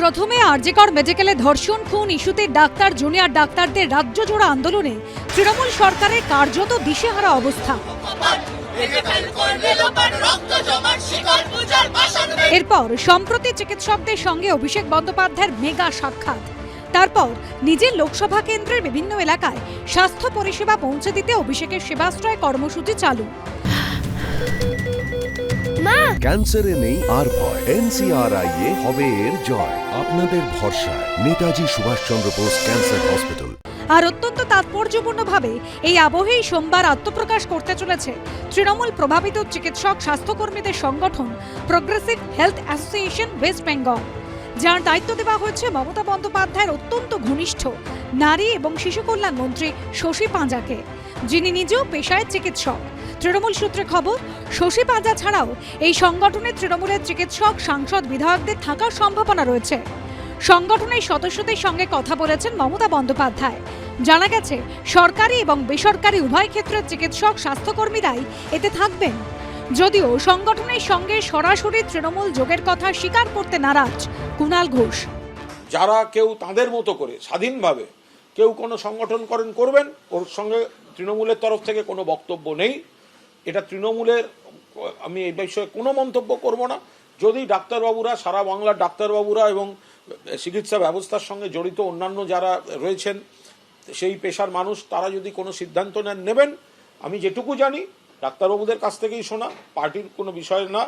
প্রথমে আরজেকর মেডিকেলে ধর্ষণ খুন ইস্যুতে ডাক্তার জুনিয়র ডাক্তারদের রাজ্য জোড়া আন্দোলনে তৃণমূল সরকারের কার্যত দিশেহারা অবস্থা। এরপর সম্প্রতি চিকিৎসকদের সঙ্গে অভিষেক বন্দ্যোপাধ্যায়ের মেগা সাক্ষাৎ। তারপর নিজের লোকসভা কেন্দ্রের বিভিন্ন এলাকায় স্বাস্থ্য পরিষেবা পৌঁছে দিতে অভিষেকের সেবাশ্রয় কর্মসূচি চালু। ক্যান্সারে নেই আর ভয়। এনসিআরআই এ হবে এর জয়। আপনাদের ভরসা। Netaji Subhas Chandra Bose cancer hospital. আর অত্যন্ত তাৎপর্যপূর্ণভাবে এই আবহেই সোমবার আত্মপ্রকাশ করতে চলেছে তৃণমূল প্রভাবিত চিকিৎসক স্বাস্থ্যকর্মীদের সংগঠন progressive health association West Bengal যার দায়িত্ব দেওয়া হয়েছে মমতা বন্দ্যোপাধ্যায়ের অত্যন্ত ঘনিষ্ঠ নারী এবং শিশু কল্যাণ মন্ত্রী শশী পাঁজাকে, যিনি নিজেও পেশায় চিকিৎসক। তৃণমূল সূত্রে খবর, শশী পাঁজা ছাড়াও এই সংগঠনে তৃণমূলের চিকিৎসক, সাংসদ, বিধায়কদের থাকার সম্ভাবনা রয়েছে। সংগঠনের সদস্যদের সঙ্গে কথা বলেছেন মমতা বন্দ্যোপাধ্যায়। জানা গেছে, সরকারি এবং বেসরকারি উভয় ক্ষেত্রের চিকিৎসক, স্বাস্থ্যকর্মীরাই এতে থাকবেন। যদিও সংগঠনের সঙ্গে সরাসরি তৃণমূল যোগের কথা স্বীকার করতে নারাজ কুণাল ঘোষ। যারা কেউ তাদের মতো করে স্বাধীনভাবে কেউ কোনো সংগঠন করেন, করবেন, ওর সঙ্গে তৃণমূলের তরফ থেকে কোনো বক্তব্য নেই। এটা তৃণমূলের, আমি এই বিষয়ে কোনো মন্তব্য করব না। যদি ডাক্তারবাবুরা, সারা বাংলার ডাক্তারবাবুরা এবং চিকিৎসা ব্যবস্থার সঙ্গে জড়িত অন্যান্য যারা রয়েছেন, সেই পেশার মানুষ, তারা যদি কোনো সিদ্ধান্ত নেন, নেবেন আমি যেটুকু জানি, ডাক্তারবাবুদের কাছ থেকেই শোনা, পার্টির কোনো বিষয় না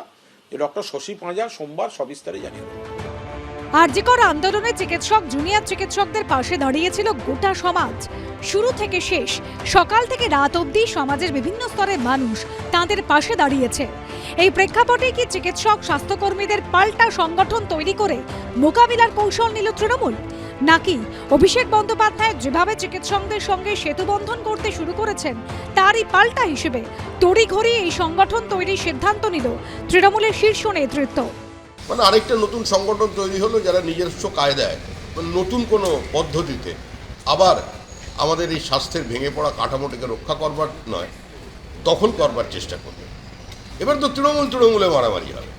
যে ডক্টর শশী পাঁজা সোমবার সবিস্তারে জানিয়ে দেবেন। আরজিকর আন্দোলনে চিকিৎসক, জুনিয়র চিকিৎসকদের পাশে দাঁড়িয়েছিল গোটা সমাজ। শুরু থেকে শেষ, সকাল থেকে রাত অবধি সমাজের বিভিন্ন স্তরের মানুষ তাদের পাশে দাঁড়িয়েছে। এই প্রেক্ষাপটে কি চিকিৎসক, স্বাস্থ্যকর্মীদের পাল্টা সংগঠন তৈরি করে মোকাবিলার কৌশল নিল তৃণমূল? নাকি অভিষেক বন্দ্যোপাধ্যায় যেভাবে চিকিৎসকদের সঙ্গে সেতুবন্ধন করতে শুরু করেছেন, তারই পাল্টা হিসেবে তড়িঘড়ি এই সংগঠন তৈরির সিদ্ধান্ত নিল তৃণমূলের শীর্ষ নেতৃত্ব। মানে আরেকটা নতুন সংগঠন তৈরি হলো যারা নিজস্ব কায়দায় মানে নতুন কোনো পদ্ধতিতে। আবার আমাদের এই স্বাস্থ্যের ভেঙে পড়া কাঠামোটাকে রক্ষা করবার নয় দখল করবার চেষ্টা করবে। এবার তো তৃণমূল তৃণমূলে মারামারি হবে।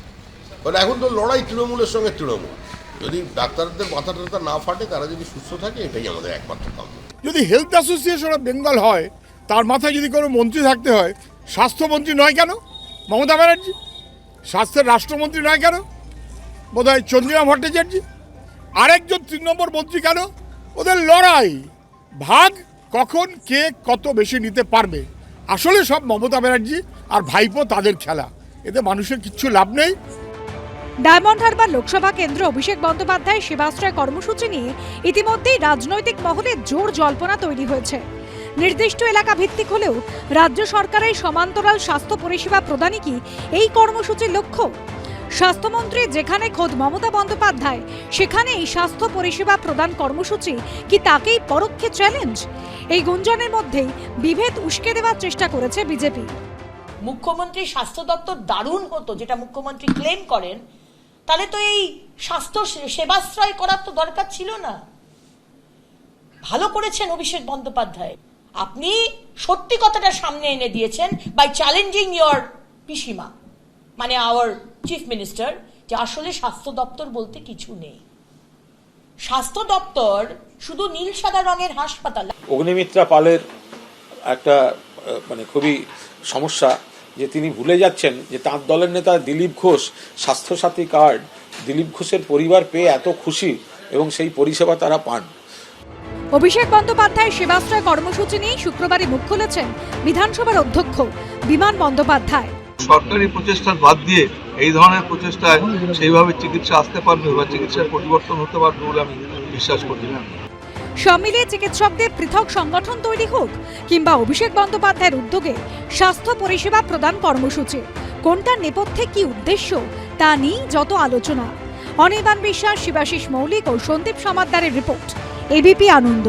কারণ এখন তো লড়াই তৃণমূলের সঙ্গে তৃণমূল। যদি ডাক্তারদের মাথা টাথা না ফাটে, তারা যদি সুস্থ থাকে, এটাই আমাদের একমাত্র কাম্য। যদি হেলথ অ্যাসোসিয়েশন অফ বেঙ্গল হয়, তার মাথায় যদি কোনো মন্ত্রী থাকতে হয়, স্বাস্থ্যমন্ত্রী নয় কেন? মমতা ব্যানার্জি? স্বাস্থ্যের রাষ্ট্রমন্ত্রী নয় কেন? বোধ হয় চন্দ্রিমা ভট্টাচার্য? আরেকজন তিন নম্বর মন্ত্রী কেন? ওদের লড়াই, ভাগ কখন কে কত বেশি নিতে পারবে? আসলে সব মমতা ব্যানার্জি আর ভাইপো তাদের খেলা। এতে মানুষের কিচ্ছু লাভ নেই। ডায়মন্ড হারবার লোকসভা কেন্দ্র অভিষেক বন্দ্যোপাধ্যায় সেবাশ্রয় কর্মসূচি নিয়ে ইতিমধ্যেই রাজনৈতিক মহলে জোর জল্পনা তৈরি হয়েছে। নির্দিষ্ট এলাকা ভিত্তিক হলেও রাজ্য সরকারের সমান্তরাল স্বাস্থ্য পরিষেবা প্রদানই কি এই কর্মসূচির লক্ষ্য? স্বাস্থ্যমন্ত্রী যেখানে খোদ মমতা বন্দ্যোপাধ্যায় সেখানে এই স্বাস্থ্য পরিষেবা প্রদান কর্মসূচি কি তাকেই পরোক্ষে চ্যালেঞ্জ এই গুঞ্জনের মধ্যেই বিভেদ উস্কে দেওয়ার চেষ্টা করেছে বিজেপি। মুখ্যমন্ত্রী স্বাস্থ্য দপ্তর দারুণ হতো, যেটা মুখ্যমন্ত্রী ক্লেম করেন। তাহলে তো এই স্বাস্থ্য সেবাশ্রয় করার তো দরকার ছিল না। ভালো করেছেন অভিষেক বন্দ্যোপাধ্যায়। আপনি সত্যি কথাটা সামনে এনে দিয়েছেন বাই চ্যালেঞ্জিং ইয়োর পিসিমা মানে আওয়ার চিফ মিনিস্টার যে আসলে স্বাস্থ্য দপ্তর বলতে কিছু নেই। স্বাস্থ্য দপ্তর শুধু নীল সাদা রঙের হাসপাতাল অগ্নিমিত্রা পালের একটা মানে খুবই সমস্যা যে তিনি ভুলে যাচ্ছেন যে তাঁর দলের নেতা দিলীপ ঘোষ স্বাস্থ্যসাথী কার্ড দিলীপ ঘোষের পরিবার পেয়ে এত খুশি এবং সেই পরিষেবা তারা পান। অভিষেক বন্দ্যোপাধ্যায় সেবাশ্রয় কর্মসূচি নিয়ে শুক্রবারই মুখ খুলেছেন বিধানসভার অধ্যক্ষ বিমান বন্দ্যোপাধ্যায়। সরকারি প্রচেষ্টা বাদ দিয়ে এই ধরনের প্রচেষ্টায় সেইভাবে চিকিৎসা আসতে পারবে বা চিকিৎসার পরিবর্তন হতে পারবে বলে আমি বিশ্বাস করি না। সব চিকিৎসকদের পৃথক সংগঠন তৈরি হোক কিংবা অভিষেক বন্দ্যোপাধ্যায়ের উদ্যোগে স্বাস্থ্য পরিষেবা প্রদান কর্মসূচি কোনটার নেপথ্যে কি উদ্দেশ্য তা নিয়ে যত আলোচনা। অনির্বাণ বিশ্বাস, শিবাশিস মৌলিক ও সন্দীপ সমাদ্দারের রিপোর্ট, এবিপি আনন্দ।